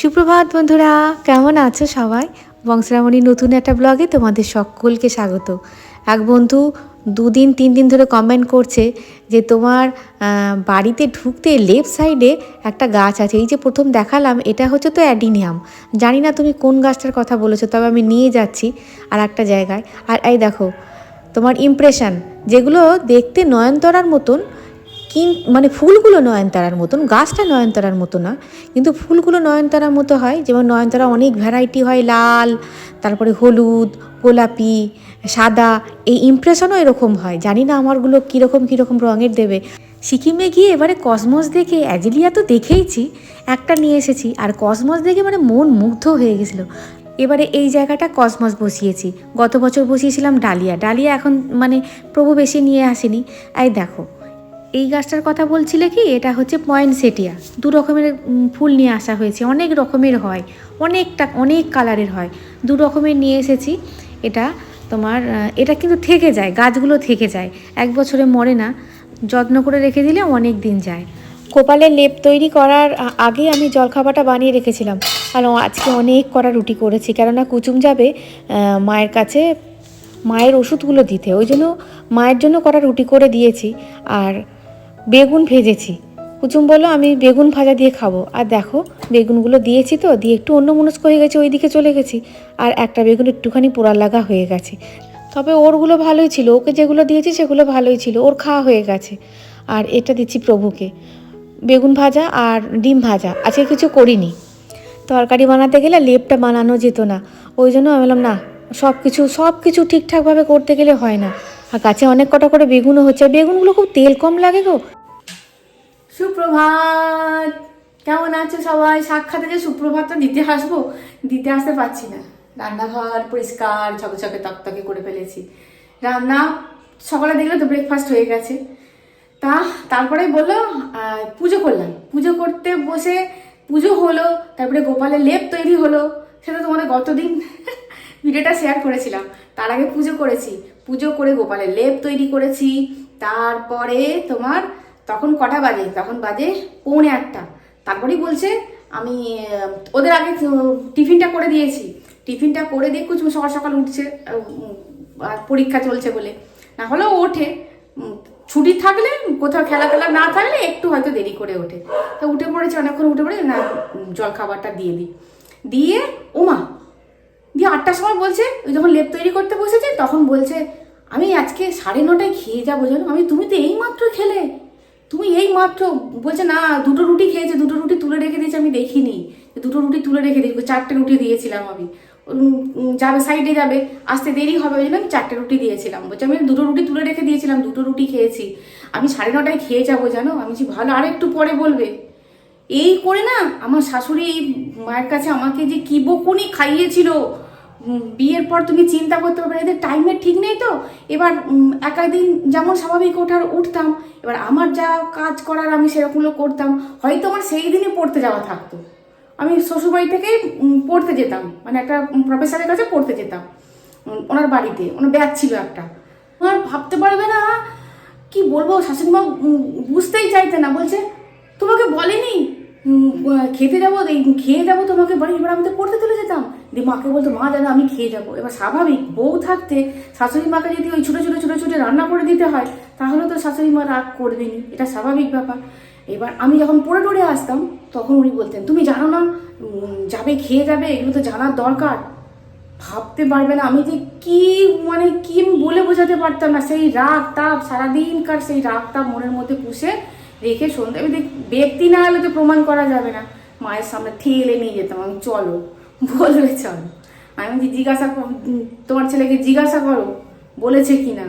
সুপ্রভাত বন্ধুরা, কেমন আছো সবাই? বংশরামণি নতুন একটা ব্লগে তোমাদের সকলকে স্বাগত। এক বন্ধু দুদিন, তিন দিন ধরে কমেন্ট করছে যে তোমার বাড়িতে ঢুকতে লেফট সাইডে একটা গাছ আছে। এই যে প্রথম দেখালাম, এটা হচ্ছে তো অ্যাডিনিয়াম। জানি না তুমি কোন গাছটার কথা বলেছ, তবে আমি নিয়ে যাচ্ছি আর একটা জায়গায়। আর এই দেখো, তোমার ইমপ্রেশন যেগুলো দেখতে নয়নতরার মতন কিন মানে ফুলগুলো নয়নতারার মতন, গাছটা নয়নতারার মতো না, কিন্তু ফুলগুলো নয়নতারার মতো হয়, যেমন নয়নতারা অনেক ভ্যারাইটি হয়, লাল, তারপরে হলুদ, গোলাপি, সাদা, এই ইমপ্রেশনও এরকম হয়। জানি না আমারগুলো কীরকম কীরকম রঙের দেবে। সিকিমে গিয়ে এবারে কসমস দেখে, অ্যাজিলিয়া তো দেখেইছি, একটা নিয়ে এসেছি, আর কসমস দেখে মানে মন মুগ্ধ হয়ে গেছিল। এবারে এই জায়গাটা কসমস বসিয়েছি। গত বছর বসিয়েছিলাম ডালিয়া। ডালিয়া এখন মানে প্রভু বেশি নিয়ে আসেনি। এই দেখো এই গাছটার কথা বলছিলে কি? এটা হচ্ছে পয়েন্ট সেটিয়া দু রকমের ফুল নিয়ে আসা হয়েছে। অনেক রকমের হয়। অনেকটা, অনেক কালারের হয়। দু রকমের নিয়ে এসেছি। এটা তোমার এটা কিন্তু থেকে যায়। গাছগুলো থেকে যায়। এক বছরে মরে না। যত্ন করে রেখে দিলে অনেক দিন যায়। কোপালের লেপ তৈরি করার আগে আমি জলখাবারটা বানিয়ে রেখেছিলাম। আর আজকে অনেক করা রুটি করেছি। কেননা কুচুম যাবে মায়ের কাছে মায়ের ওষুধগুলো দিতে। ওই জন্য মায়ের জন্য করা রুটি করে দিয়েছি। আর বেগুন ভেজেছি। কুচুম বলল, আমি বেগুন ভাজা দিয়ে খাব। আর দেখো, বেগুনগুলো দিয়েছি তো, দিয়ে একটু অন্য মনস্ক হয়ে গেছে ওই দিকে চলে গেছি। আর একটা বেগুন একটুখানি পোড়া লাগা হয়ে গেছে। তবে ওরগুলো ভালোই ছিল। ওকে যেগুলো দিয়েছি, সেগুলো ভালোই ছিল। ওর খাওয়া হয়ে গেছে। আর এটা দিচ্ছি প্রভুকে। বেগুন ভাজা আর ডিম ভাজা। আজকে কিছু করিনি। তরকারি বানাতে গেলে লেপটা বানানো যেত না। ওই জন্য আমি বললাম, না সব কিছু সব কিছু ঠিকঠাকভাবে করতে গেলে হয় না। আর গাছে অনেক কটা করে বেগুনও হচ্ছে। বেগুনগুলো খুব তেল কম লাগে গো। সুপ্রভাত। কেমন আছো সবাই? সাক্ষাতে যে সুপ্রভাতটা দিতে আসব, দিতে আসতে পারছি না। রান্নাঘর পরিষ্কার ঝকঝকে তকতকে করে ফেলেছি। রান্না সকালে দেখলে তো ব্রেকফাস্ট হয়ে গেছে। তা তারপরে বলল পুজো করলাম। পুজো করতে বসে পুজো হলো, তারপরে গোপালের লেপ তৈরি হলো। সেটা তোমাদের গতদিন ভিডিওটা শেয়ার করেছিলাম। তার আগে পুজো করেছি। পুজো করে গোপালের লেপ তৈরি করেছি। তারপরে তোমার তখন কটা বাজে? তখন বাজে পৌনে আটটা। তারপরেই বলছে, আমি, ওদের আগে টিফিনটা করে দিয়েছি। টিফিনটা করে দিয়ে কুচু সকাল সকাল উঠছে আর পরীক্ষা চলছে বলে। না হলেও ওঠে। ছুটি থাকলে, কোথাও খেলা টেলা না থাকলে একটু হয়তো দেরি করে ওঠে। তা উঠে পড়েছে অনেকক্ষণ, উঠে পড়ে, না জল খাবারটা দিয়ে দিই। দিয়ে ওমা, দিয়ে আটটার সময় বলছে, ওই যখন লেপ তৈরি করতে বসেছে, তখন বলছে, আমি আজকে সাড়ে নটায় খেয়ে যাব জানো? আমি, তুমি তো এই মাত্র খেলে। তুমি এই মাত্র বলছে, না, দুটো রুটি খেয়েছে, দুটো রুটি তুলে রেখে দিয়েছে, আমি দেখিনি। দুটো রুটি তুলে রেখে দিয়েছি, চারটে রুটি দিয়েছিলাম আমি। যাবে, সাইডে যাবে, আসতে দেরি হবে, ওই জন্য আমি চারটে রুটি দিয়েছিলাম। বলছে, আমি দুটো রুটি তুলে রেখে দিয়েছিলাম, দুটো রুটি খেয়েছি। আমি সাড়ে নটায় খেয়ে যাব, জানো? আমি যে ভালো, আর একটু পরে বলবে। এই করে না, আমার শাশুড়ি মায়ের কাছে আমাকে যে কি বকুনি খাইয়েছিল বিয়ের পর তুমি চিন্তা করতে পারবে, এদের টাইমের ঠিক নেই তো। এবার একাদিন যেমন স্বাভাবিক ওঠার, উঠতাম। এবার আমার যা কাজ করার আমি সেরকমগুলো করতাম। হয়তো আমার সেই দিনই পড়তে যাওয়া থাকতো। আমি শ্বশুরবাড়ি থেকেই পড়তে যেতাম। মানে একটা প্রফেসরের কাছে পড়তে যেতাম। ওনার বাড়িতে। ওনার ব্যাগ ছিল একটা। ওনার ভাবতে পারবে না, কি বলব, শাশুড়িমা বুঝতেই চাইতে না। বলছে, তোমাকে বলেনি? খেতে যাব খেয়ে যাব তোমাকে বাড়ি, এবার আমি তো পড়তে চলে যেতাম। দিয়ে মাকে বলতো, মা, দাদা, আমি খেয়ে যাব। এবার স্বাভাবিক বউ থাকতে শাশুড়ি মাকে যদি ওই ছোটো ছোটো ছোটো ছোটো রান্না করে দিতে হয়, তাহলে তো শাশুড়ি মা রাগ করবেনি এটা স্বাভাবিক ব্যাপার। এবার আমি যখন পড়ে টড়ে আসতাম, তখন উনি বলতেন, তুমি জানো না যাবে, খেয়ে যাবে, এগুলো তো জানার দরকার। ভাবতে পারবে না, আমি যে কি মানে কি বলে বোঝাতে পারতাম না। সেই রাগ তাপ সারাদিনকার সেই রাগ তাপ মনের মধ্যে পুষে রেখে সন্ধ্যা ব্যক্তি না হলে তো প্রমাণ করা যাবে না। মায়ের সামনে ঠেলে নিয়ে যেতাম, আমি, চলো। বলবে চলো। আমি বলছি, জিজ্ঞাসা তোমার ছেলেকে জিজ্ঞাসা করো, বলেছে কি না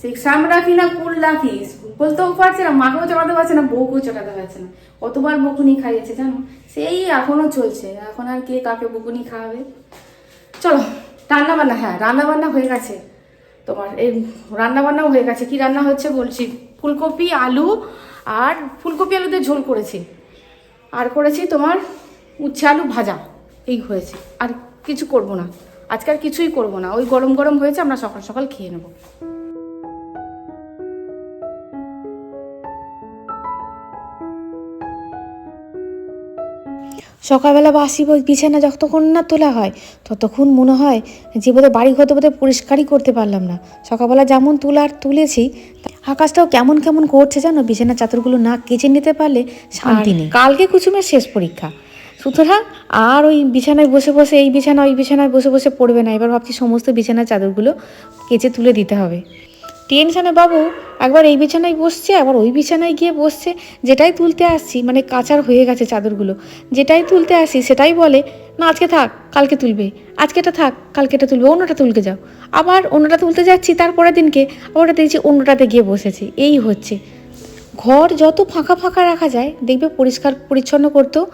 সেই সাম রাখি না কুল রাখিস বলতেও পারছে না, মাকেও চড়াতে পারছে না, বউকেও চড়াতে পারছে না। কতবার বকুনি খাইয়েছে জানো? সেই এখনও চলছে, এখন আর কে কাকে বকুনি খাওয়াবে? চলো রান্না বান্না হ্যাঁ রান্নাবান্না হয়ে গেছে। তোমার এই রান্নাবান্নাও হয়ে গেছে। কি রান্না হচ্ছে বলছি? ফুলকপি, আলু আর ফুলকপি, আলুতে ঝোল করেছি। আর করেছি তোমার উচ্ছে আলু ভাজা। এই হয়েছে। আর কিছু করব না। আজকে আর কিছুই করব না। ওই গরম গরম হয়েছে আমরা সকাল সকাল খেয়ে নেব। সকালবেলা বাসি বিছানা যতক্ষণ না তোলা হয় ততক্ষণ মনে হয় যে বোধহয় বাড়ি ঘর বোধহয় পরিষ্কারই করতে পারলাম না। সকালবেলা যেমন তোলার তুলেছি আকাশটাও কেমন কেমন করছে জানো? বিছানা চাদরগুলো না কেচে নিতে পারলে শান্তি নেই। কালকে কুসুমের শেষ পরীক্ষা। সুতরাং আর ওই বিছানায় বসে বসে, এই বিছানা ওই বিছানায় বসে বসে পড়বে না। এবার ভাবছি সমস্ত বিছানার চাদরগুলো কেচে তুলে দিতে হবে। টেনশানে, বাবু, একবার এই বিছানায় বসছে, আবার ওই বিছানায় গিয়ে বসছে। যেটাই তুলতে আসছি মানে কাচার হয়ে গেছে চাদরগুলো। যেটাই তুলতে আসি, সেটাই বলে, না, আজকে থাক, কালকে তুলবে। আজকেটা থাক, কালকেটা তুলবে, অন্যটা তুলকে যাও। আবার অন্যটা তুলতে যাচ্ছি, তারপরের দিনকে, আবার ওটা দেখছি অন্যটাতে গিয়ে বসেছে। এই হচ্ছে। ঘর যত ফাঁকা ফাঁকা রাখা যায়, দেখবে পরিষ্কার পরিচ্ছন্ন করতেও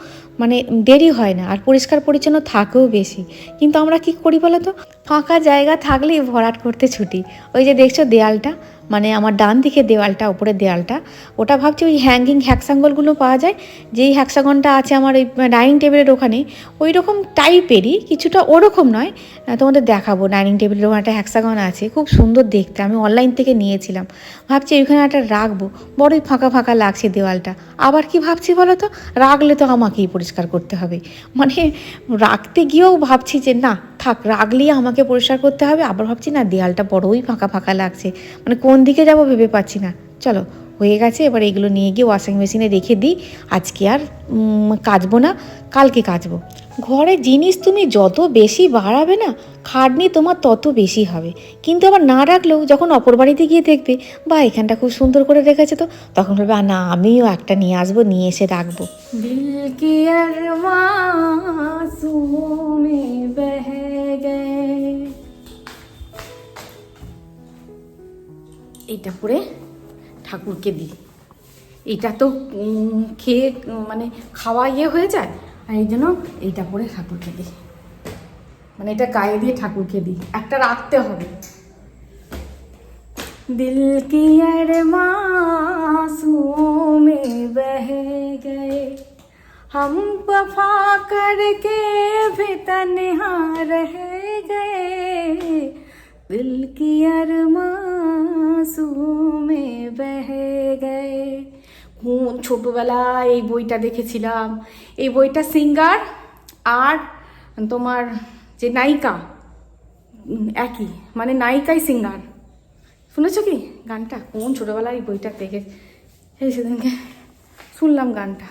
মানে দেরি হয় না, আর পরিষ্কার পরিচ্ছন্ন থাকেও বেশি। কিন্তু আমরা কি করি বলো তো ফাঁকা জায়গা থাকলেই ভরাট করতে ছুটি। ওই যে দেখছ দেয়ালটা? মানে আমার ডান দিকে দেওয়ালটা, উপরের দেওয়ালটা, ওটা ভাবছি ওই হ্যাঙ্গিং হ্যাকসাঙ্গলগুলো পাওয়া যায়। যেই হ্যাকসাগনটা আছে আমার ওই ডাইনিং টেবিলের ওখানে ওই রকম টাইপেরই কিছুটা ওরকম নয় তোমাদের দেখাবো। ডাইনিং টেবিলের ওখানে একটা হ্যাকসাগন আছে, খুব সুন্দর দেখতে, আমি অনলাইন থেকে নিয়েছিলাম। ভাবছি ওইখানে একটা রাখব, বড়ই ফাঁকা ফাঁকা লাগছে দেওয়ালটা। আবার কি ভাবছি বলো তো? রাখলে তো আমাকেই পরিষ্কার করতে হবে। মানে রাখতে গিয়েও ভাবছি যে না থাক রাখলেই আমাকে পরিষ্কার করতে হবে। আবার ভাবছি, না, দেয়ালটা বড়ই ফাঁকা ফাঁকা লাগছে। মানে কোন দিকে যাব ভেবে পাচ্ছি না। চলো, হয়ে গেছে, এবার এগুলো নিয়ে গিয়ে ওয়াশিং মেশিনে রেখে দিই। আজকে আর কাচবো না, কালকে কাচবো। ঘরে জিনিস তুমি যত বেশি বাড়াবে না, খাটনি তোমার তত বেশি হবে। কিন্তু আবার না রাখলেও যখন অপর বাড়িতে গিয়ে দেখবে, বা, এখানটা খুব সুন্দর করে রেখেছে তো, তখন বলবে না, আমিও একটা নিয়ে আসব, নিয়ে এসে রাখব। এটা পরে ঠাকুরকে দিই। এটা তো খেয়ে মানে খাওয়া ইয়ে হয়ে যায়? আর এই জন্য এইটা পরে ঠাকুরকে দিই মানে এটা গায়ে দিয়ে ঠাকুরকে দিই একটা রাখতে হবে दिल की अरमां में बह गए हम वफा करके भी तन्हा रह गए दिल की अरमां में बह गए কোন ছোটবেলায় এই বইটা দেখেছিলাম। এই বইটা সিঙ্গার আর তোমার যে নায়িকা একই মানে নায়িকাই সিঙ্গার। শুনেছো কি গানটা? কোন ছোটোবেলায় এই বইটা দেখে এই সেদিনকে শুনলাম গানটা।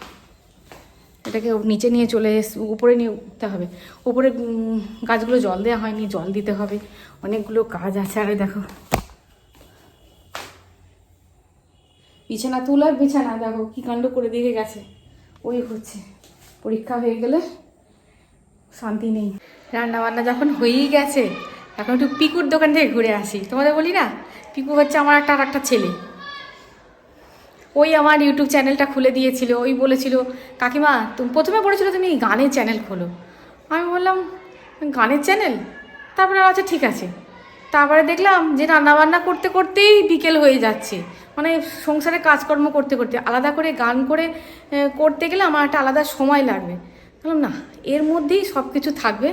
এটাকে নিচে নিয়ে চলে এস উপরে নিয়ে উঠতে হবে। উপরে গাছগুলো জল দেওয়া হয়নি, জল দিতে হবে। অনেকগুলো কাজ আছে। আরে দেখো। বিছানা তুলার বিছানা, দেখো কি কাণ্ড করে দিয়ে গেছে। ওই হচ্ছে। পরীক্ষা হয়ে গেলে শান্তি নেই। রান্না বান্না যখন হয়েই গেছে, এখন একটু পিকুর দোকান থেকে ঘুরে আসি। তোমাদের বলি না? পিকু হচ্ছে আমার একটা আর একটা ছেলে। ওই আমার ইউটিউব চ্যানেলটা খুলে দিয়েছিল। ওই বলেছিল, কাকিমা, তুমি প্রথমে বলেছিল তুমি গানের চ্যানেল খোলো। আমি বললাম, গানের চ্যানেল? তারপরে আচ্ছা ঠিক আছে। তারপরে দেখলাম যে রান্নাবান্না করতে করতেই বিকেল হয়ে যাচ্ছে। মানে সংসারে কাজকর্ম করতে করতে, আলাদা করে গান করে করতে গেলে আমার একটা আলাদা সময় লাগবে। বললাম, না, এর মধ্যেই সব কিছু থাকবে।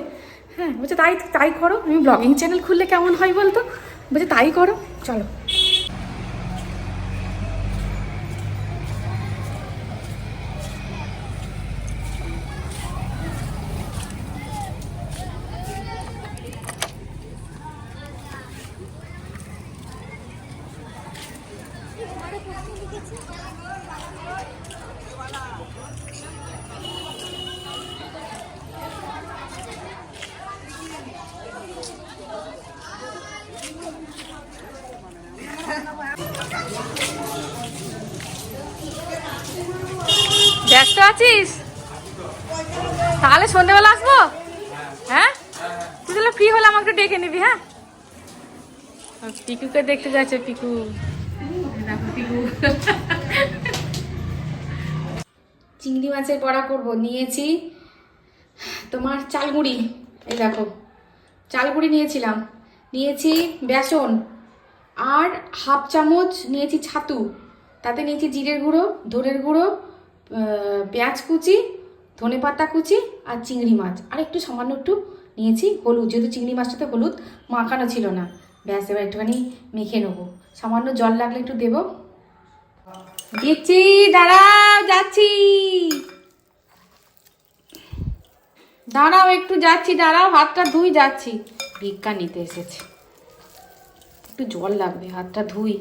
হ্যাঁ বলছে, তাই তাই করো। আমি ব্লগিং চ্যানেল খুললে কেমন হয় বলতো? বলছে, তাই করো, চলো। ব্যস্ত আছিস? তাহলে সন্ধ্যেবেলা আসব? হ্যাঁ? তুই তাহলে ফ্রি হলে আমাকে ডেকে নিবি হ্যাঁ? পিকুকে দেখতে যাচ্ছে, পিকু। চিংড়ি মাছের বড়া করব। নিয়েছি তোমার চালগুড়ি। এই দেখো, চালগুড়ি নিয়েছিলাম। নিয়েছি বেসন আর হাফ চামচ নিয়েছি ছাতু। তাতে নিয়েছি জিরের গুঁড়ো, ধনের গুঁড়ো পেঁয়াজ কুচি, ধনে পাতা কুচি আর চিংড়ি মাছ। আর একটু সামান্য একটু নিয়েছি হলুদ, যেহেতু চিংড়ি মাছটাতে হলুদ মাখানো ছিল না। ব্যাস, এবার একটুখানি মেখে নেব। সামান্য জল লাগলে একটু দেবো। দিচ্ছি দাঁড়াও, যাচ্ছি। দাঁড়াও, একটু যাচ্ছি, দাঁড়াও, হাতটা ধুই, যাচ্ছি। ভিক্ষা নিতে এসেছে। একটু জল লাগবে, হাতটা ধুই।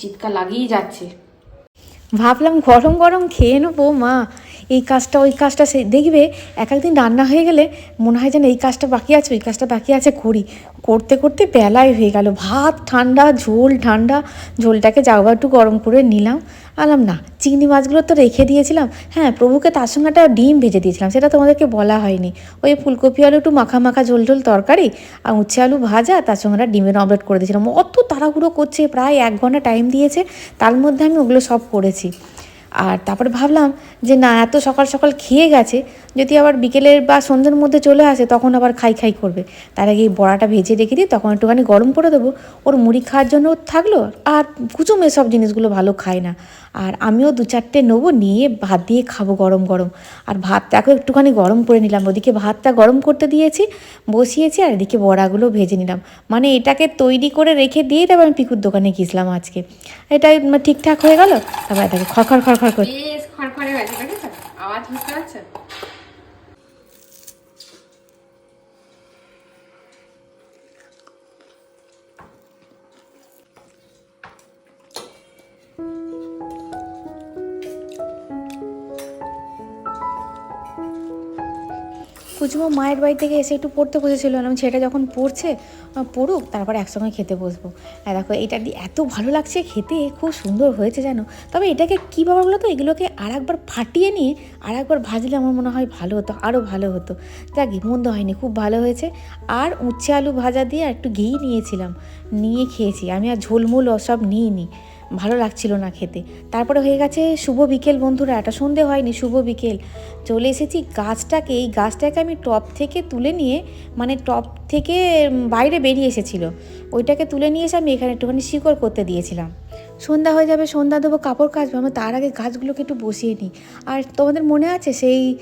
চিৎকার লাগিয়ে যাচ্ছে। ভাবলাম গরম গরম খেয়ে নেব, মা। এই কাজটা, ওই কাজটা সে দেখবে, এক একদিন রান্না হয়ে গেলে মনে হয় যেন এই কাজটা বাকি আছে, ওই কাজটা বাকি আছে করি। করতে করতে বেলায় হয়ে গেল। ভাত ঠান্ডা, ঝোল ঠান্ডা, ঝোলটাকে যাও একটু গরম করে নিলাম। আলাম, না, চিংড়ি মাছগুলো তো রেখে দিয়েছিলাম। হ্যাঁ প্রভুকে তার সঙ্গে একটা ডিম ভেজে দিয়েছিলাম, সেটা তোমাদেরকে বলা হয়নি। ওই ফুলকপি আলু, একটু মাখা মাখা ঝোল ঝোল তরকারি আর উচ্ছে আলু ভাজা, তার সঙ্গে একটা ডিমের অমলেট করে দিয়েছিলাম। অত তাড়াহুড়ো করছে, প্রায় এক ঘণ্টা টাইম দিয়েছে, তার মধ্যে আমি ওগুলো সব করেছি। আর তারপরে ভাবলাম যে না, এত সকাল সকাল খেয়ে গেছে, যদি আবার বিকেলের বা সন্ধ্যের মধ্যে চলে আসে, তখন আবার খাই খাই করবে। তার আগে এই বড়াটা ভেজে রেখে দিই, তখন একটুখানি গরম করে দেবো। ওর মুড়ি খাওয়ার জন্য থাকল, আর কুচুম এসব জিনিসগুলো ভালো খায় না। আর আমিও দু চারটে নেব, নিয়ে ভাত দিয়ে খাব গরম গরম। আর ভাতটাকেও একটুখানি গরম করে নিলাম, ওদিকে ভাতটা গরম করতে দিয়েছি, বসিয়েছি, আর এদিকে বড়াগুলো ভেজে নিলাম। মানে এটাকে তৈরি করে রেখে দিয়ে তারপর আমি পিকুর দোকানে গিয়েছিলাম আজকে। এটাই ঠিকঠাক হয়ে গেল, তারপর এটাকে খড়খড় খড়খড় করে বেশ খড়খড়ে হয়েছে দেখেছ আওয়াজ বুঝতে পারছ কুচুমো মায়ের বাড়ি থেকে এসে একটু পড়তে বসেছিল আমি ছেলেটা যখন পড়ছে পড়ুক, তারপর একসঙ্গে খেতে বসবো। আর দেখো, এটা দিয়ে এত ভালো লাগছে খেতে, খুব সুন্দর হয়েছে জানো। তবে এটাকে কী ব্যাপার বলো তো? এগুলোকে আর একবার ফাটিয়ে নিয়ে আর একবার ভাজলে আমার মনে হয় ভালো হতো আরও ভালো হতো। যাক, মন্দ হয়নি, খুব ভালো হয়েছে। আর উচ্ছে আলু ভাজা দিয়ে একটু ঘি নিয়েছিলাম, নিয়ে খেয়েছি। আমি আর ঝোলমোল সব নিইনি। ভালো লাগছিল না খেতে। তারপরে হয়ে গেছে শুভ বিকেল, বন্ধুরা এটা সন্ধে হয়নি, শুভ বিকেল। চলে এসেছি গাছটাকে, এই গাছটাকে আমি টপ থেকে তুলে নিয়ে মানে টপ থেকে বাইরে বেরিয়ে এসেছিল। ওইটাকে তুলে নিয়ে এসে আমি এখানে একটুখানি শিকড় করতে দিয়েছিলাম। সন্ধ্যা হয়ে যাবে, সন্ধ্যা দেবো, কাপড় কাচবো আমি তার আগে গাছগুলোকে একটু বসিয়ে নিই। আর তোমাদের মনে আছে সেই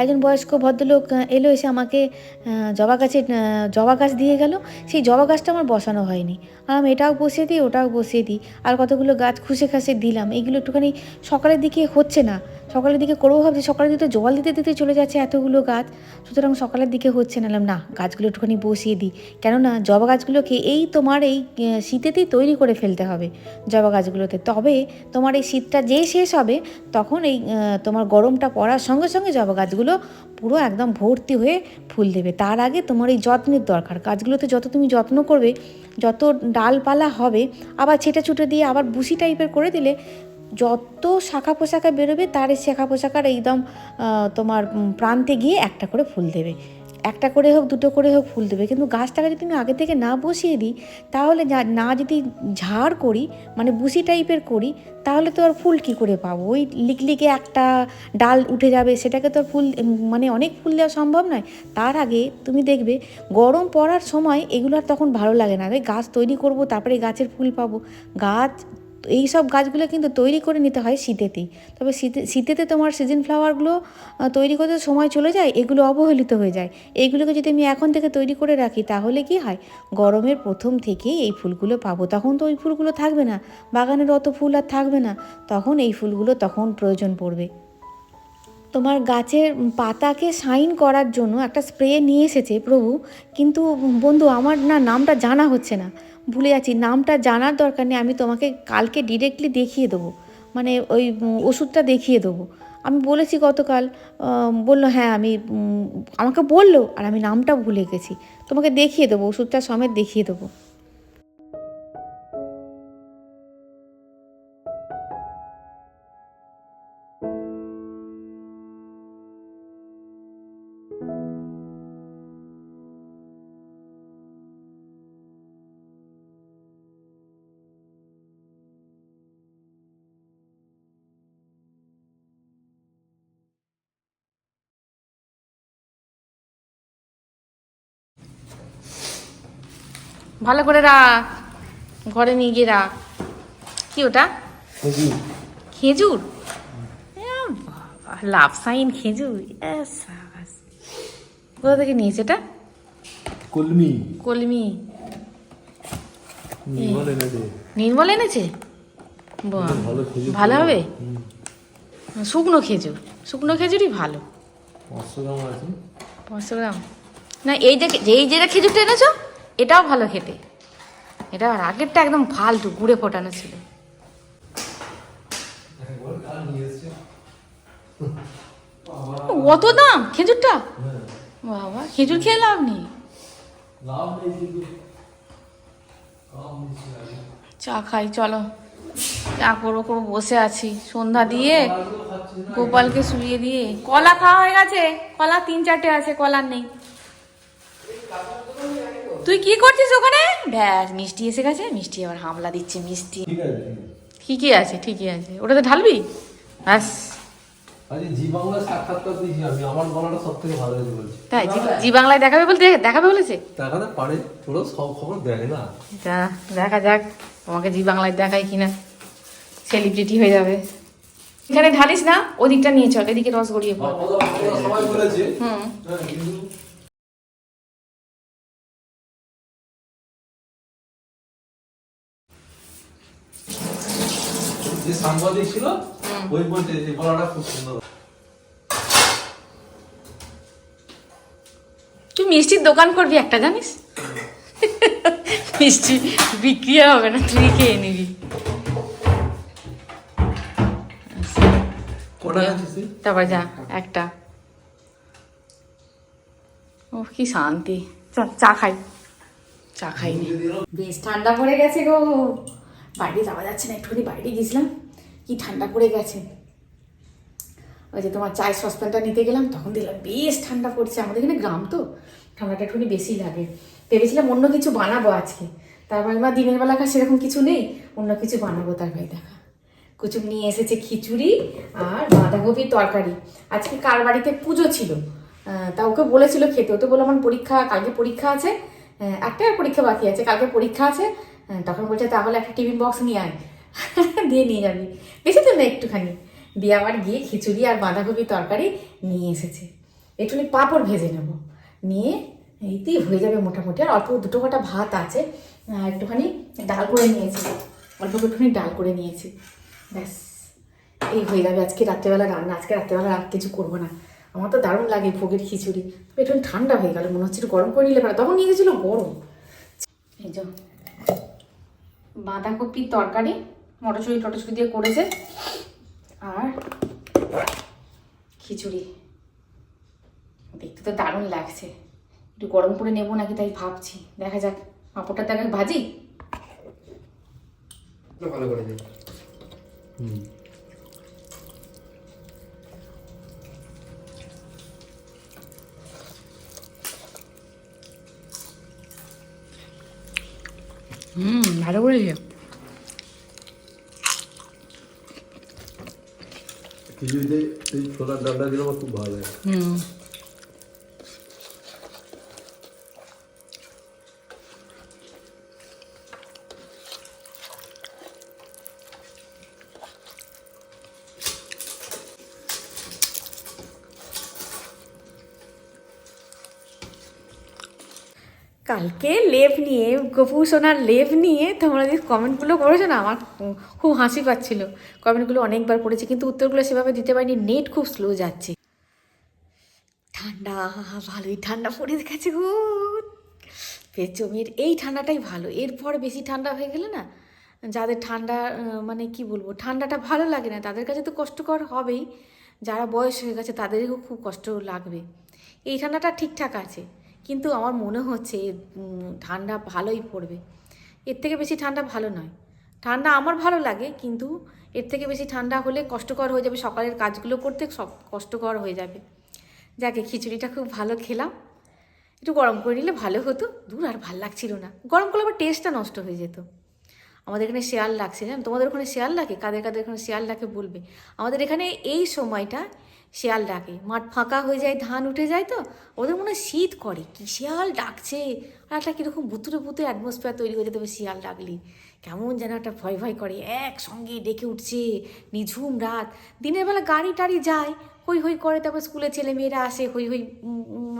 একজন বয়স্ক ভদ্রলোক এলো এসে আমাকে জবা গাছের জবা গাছ দিয়ে গেল। সেই জবা গাছটা আমার বসানো হয়নি। আমি এটাও বসিয়ে দিই, ওটাও বসিয়ে দিই। আর কতগুলো গাছ খুশে খাসে দিলাম। এগুলো একটুখানি সকালের দিকে হচ্ছে না। সকালের দিকে করব ভাবছি, সকালের দিকে জল দিতে দিতে চলে যাচ্ছে এতগুলো গাছ। সুতরাং সকালের দিকে হচ্ছে না না, গাছগুলো একটুখানি বসিয়ে দিই। কেননা জবা গাছগুলোকে এই তোমার এই শীতেতেই তৈরি করে ফেলতে হবে জবা গাছগুলোতে। তবে তোমার এই শীতটা যেই শেষ হবে, তখন এই তোমার গরমটা পড়ার সঙ্গে সঙ্গে জবা গাছগুলো পুরো একদম ভর্তি হয়ে ফুল দেবে। তার আগে তোমার এই যত্নের দরকার। গাছগুলোতে যত তুমি যত্ন করবে, যত ডালপালা হবে, আবার ছেটে ছুটে দিয়ে আবার বুসি টাইপের করে দিলে যত শাখা পোশাকা বেরোবে তার এই শাখা পোশাকার একদম তোমার প্রান্তে গিয়ে একটা করে ফুল দেবে। একটা করে হোক, দুটো করে হোক ফুল দেবে। কিন্তু গাছটাকে যদি আমি আগে থেকে না বসিয়ে দিই, তাহলে না যদি ঝাড় করি মানে বুসি টাইপের করি, তাহলে তো আর ফুল কী করে পাবো? ওই লিকলিকে একটা ডাল উঠে যাবে, সেটাকে তো আর ফুল মানে অনেক ফুল দেওয়া সম্ভব নয়। তার আগে তুমি দেখবে, গরম পড়ার সময় এগুলো আর তখন ভালো লাগে না। গাছ তৈরি করব, তারপরে গাছের ফুল পাবো। গাছ এই সব গাছগুলো কিন্তু তৈরি করে নিতে হয় শীতেতেই। তবে শীতে, শীতেতে তোমার সিজন ফ্লাওয়ারগুলো তৈরি করতে সময় চলে যায়, এগুলো অবহেলিত হয়ে যায়। এইগুলোকে যদি আমি এখন থেকে তৈরি করে রাখি, তাহলে কি হয়? গরমের প্রথম থেকেই এই ফুলগুলো পাবো। তখন তো ওই ফুলগুলো থাকবে না। বাগানের অত ফুল আর থাকবে না। তখন এই ফুলগুলো তখন প্রয়োজন পড়বে। তোমার গাছের পাতাকে শাইন করার জন্য একটা স্প্রে নিয়ে এসেছে প্রভু। কিন্তু বন্ধু, আমার না নামটা জানা হচ্ছে না। ভুলে যাচ্ছি নামটা জানার দরকার নেই। আমি তোমাকে কালকে ডিরেক্টলি দেখিয়ে দেবো। মানে ওই ওষুধটা দেখিয়ে দেবো। আমি বলেছি গতকাল বলল হ্যাঁ আমি আমাকে বলল, আর আমি নামটা ভুলে গেছি। তোমাকে দেখিয়ে দেবো, ওষুধটা সমেত দেখিয়ে দেবো। ভালো করে রাখ। ঘরে নিয়ে গিয়ে রাখ। কি ওটা? খেজুর। লাভ সাইন খেজুর। কোথা থেকে নিয়েছে এটা? কলমি। কলমি। নির্মল এনেছে। ভালো হবে? শুকনো খেজুর। শুকনো খেজুরই ভালো। পাঁচশো গ্রাম আছে। পাঁচশো গ্রাম। না এই যে এই যেটা খেজুরটা এনেছো? এটাও ভালো খেতে। এটা আগেরটা একদম ফালতু গুড়ে ফোটানো ছিল। অত দাম? খেজুরটা? বাবা, খেজুর খেয়ে লাভ নেই। চা খাই, চলো। চা করব করব, বসে আছি। সন্ধ্যা দিয়ে গোপালকে শুয়ে দিয়ে। কলা খাওয়া হয়ে গেছে? কলা তিন চারটে আছে, কলার নেই। তুই কি করছিস ওখানে? ব্যাস মিষ্টি এসে গেছে মিষ্টি আবার হামলা দিচ্ছে মিষ্টি। ঠিকই আছে ঠিকই আছে। ওটাতে ঢালবি? ব্যাস। তাই জি- বাংলায় দেখাবে বলতে দেখাবে বলেছে? দেখাতে পারে তোরা সব খবর দেয় না। তা দেখা যাক জি বাংলায় কিনা। সেলিব্রিটি হয়ে যাবে। এখানে ঢালিস না ওদিকটা নিয়ে চল এদিকে রস গড়িয়ে পড়। বলেছে। হুম। যে সাংবাদিক ছিল ওই বলছে যে গলাটা খুব সুন্দর। তুই মিষ্টির দোকান করবি একটা জানিস? মিষ্টি বিক্রি হবে না তুই খেয়ে নিবি? তারপর যা একটা। ও কি শান্তি। চল চা খাই। চা খাই বেশ ঠান্ডা পড়ে গেছে গো। বাইরে যাওয়া যাচ্ছে না, একটুখানি বাইরে গেছিলাম, কি ঠান্ডা পড়ে গেছে। ওই যে তোমার চায়ের সসপ্যানটা নিতে গেলাম, তখন দেখলাম বেশ ঠান্ডা পড়ছে, আমাদের এখানে গ্রাম তো, ঠান্ডাটা একটুখানি বেশি লাগে। ভেবেছিলাম অন্য কিছু বানাবো আজকে তারপর এবার দিনের বেলাকার সেরকম কিছু নেই, অন্য কিছু বানাবো তার ভাই, দেখা। কুচুম নিয়ে এসেছে খিচুড়ি আর বাঁধাকপির তরকারি। আজকে কার বাড়িতে পুজো ছিল? তা ওকে বলেছিল খেতে, ও তো বলল আমার পরীক্ষা, কালকে পরীক্ষা আছে একটা পরীক্ষা বাকি আছে, কালকে পরীক্ষা আছে তখন বলছে, তাহলে একটা টিফিন বক্স নিয়ে আয়। দিয়ে নিয়ে যাবি। বেশি তো না একটুখানি। দিয়ে আবার গিয়ে খিচুড়ি আর বাঁধাকপির তরকারি নিয়ে এসেছে। একটুখানি পাঁপড় ভেজে নেব। নিয়ে এইতেই হয়ে যাবে মোটামুটি। আর অল্প দুটো কটা ভাত আছে। একটুখানি ডাল করে নিয়েছি। অল্প একটুখানি ডাল করে নিয়েছি। ব্যাস, এই হয়ে যাবে আজকে রাত্রেবেলা রান্না। আজকে রাত্রেবেলা আর কিছু করব না। আমার তো দারুণ লাগে ভোগের খিচুড়ি। একটু ঠান্ডা হয়ে গেল। মনে হচ্ছে গরম করে নিলে পারে তখন নিয়ে গেছিল গরম। এই যে বাঁধাকপির তরকারি মটরশুঁটি টটরশুঁটি দিয়ে করেছে। আর খিচুড়ি। দেখতে তো দারুণ লাগছে। একটু গরম করে নেব নাকি তাই ভাবছি। দেখা যাক পাঁপড়টা তাকে ভাজি? ভালো করে হুম। হুম ভালো করেছে খিচুড়িতে এই ছোলার ডালটা দিলে আমার খুব ভালো লাগে হুম কালকে লেভ নিয়ে গপু সোনার লেভ নিয়ে তোমরা যে কমেন্টগুলো করেছ না, আমার খুব হাসি পাচ্ছিল। কমেন্টগুলো অনেকবার পড়েছি, কিন্তু উত্তরগুলো সেভাবে দিতে পারিনি, নেট খুব স্লো যাচ্ছে। ঠান্ডা, ভালোই ঠান্ডা পড়ে গেছে গো। পেচমের এই ঠান্ডাটাই ভালো, এরপর বেশি ঠান্ডা হয়ে গেলে না, যাদের ঠান্ডা মানে কি বলব, ঠান্ডাটা ভালো লাগে না, তাদের কাছে তো কষ্টকর হবেই। যারা বয়স হয়ে গেছে তাদেরও খুব কষ্ট লাগবে। এই ঠান্ডাটা ঠিকঠাক আছে। কিন্তু আমার মনে হচ্ছে ঠান্ডা ভালোই পড়বে। এর থেকে বেশি ঠান্ডা ভালো নয়। ঠান্ডা আমার ভালো লাগে, কিন্তু এর থেকে বেশি ঠান্ডা হলে কষ্টকর হয়ে যাবে সকালের কাজগুলো করতে, সব কষ্টকর হয়ে যাবে। যাকে খিচুড়িটা খুব ভালো খেলাম, একটু গরম করে নিলে ভালো হতো, দূর আর ভালো লাগছিল না। গরম করলে আবার টেস্টটা নষ্ট হয়ে যেত। আমাদের এখানে শেয়াল লাগছে জানো? তোমাদের ওখানে শেয়াল লাগে কাদের কাদের এখানে শেয়াল লাগে বলবে? আমাদের এখানে এই সময়টা শেয়াল ডাকে। মাঠ ফাঁকা হয়ে যায়, ধান উঠে যায় তো? ওদের মনে হয় শীত করে। কি শিয়াল ডাকছে? আর একটা কীরকম বুতুরে বুতুরে অ্যাটমসফিয়ার তৈরি হয়ে যেতে শিয়াল ডাকলি। কেমন যেন একটা ভয় ভয় করে। একসঙ্গে ডেকে উঠছে। নিঝুম রাত। দিনের বেলা গাড়ি টাড়ি যায়। হই হই করে, তারপর স্কুলে ছেলে মেয়েরা আসে হই হই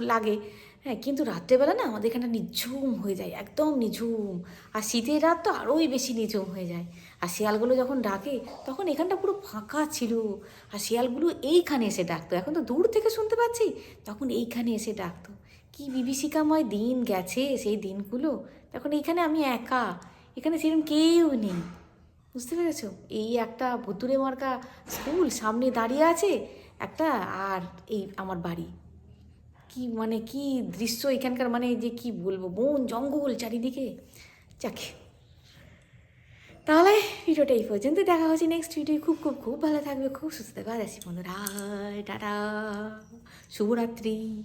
লাগে। হ্যাঁ কিন্তু রাত্রেবেলা না আমাদের এখানে নিঝুম হয়ে যায়, একদম নিঝুম। আর শীতের রাত তো আরোই বেশি নিঝুম হয়ে যায়। আর শিয়ালগুলো যখন ডাকে, তখন এখানটা পুরো ফাঁকা ছিল। আর শিয়ালগুলো এইখানে এসে ডাকতো। এখন তো দূর থেকে শুনতে পাচ্ছি, তখন এইখানে এসে ডাকতো। কি বিভীষিকাময় দিন গেছে সেই দিনগুলো। তখন এইখানে আমি একা, এখানে সেরকম কেউ নেই। বুঝতে পেরেছ? এই একটা ভুতুরে মার্কা স্কুল সামনে দাঁড়িয়ে আছে, একটা আর এই আমার বাড়ি। কি মানে কি দৃশ্য এখানকার মানে যে কি বলব? বন, জঙ্গল চারিদিকে। যাকে। তাহলে ভিডিওটা এই পর্যন্ত। দেখা হচ্ছে নেক্সট ভিডিও খুব খুব খুব ভালো থাকবে। খুব সুস্থ থাকবে। আসি বন্ধুরা। টাটা। শুভরাত্রি।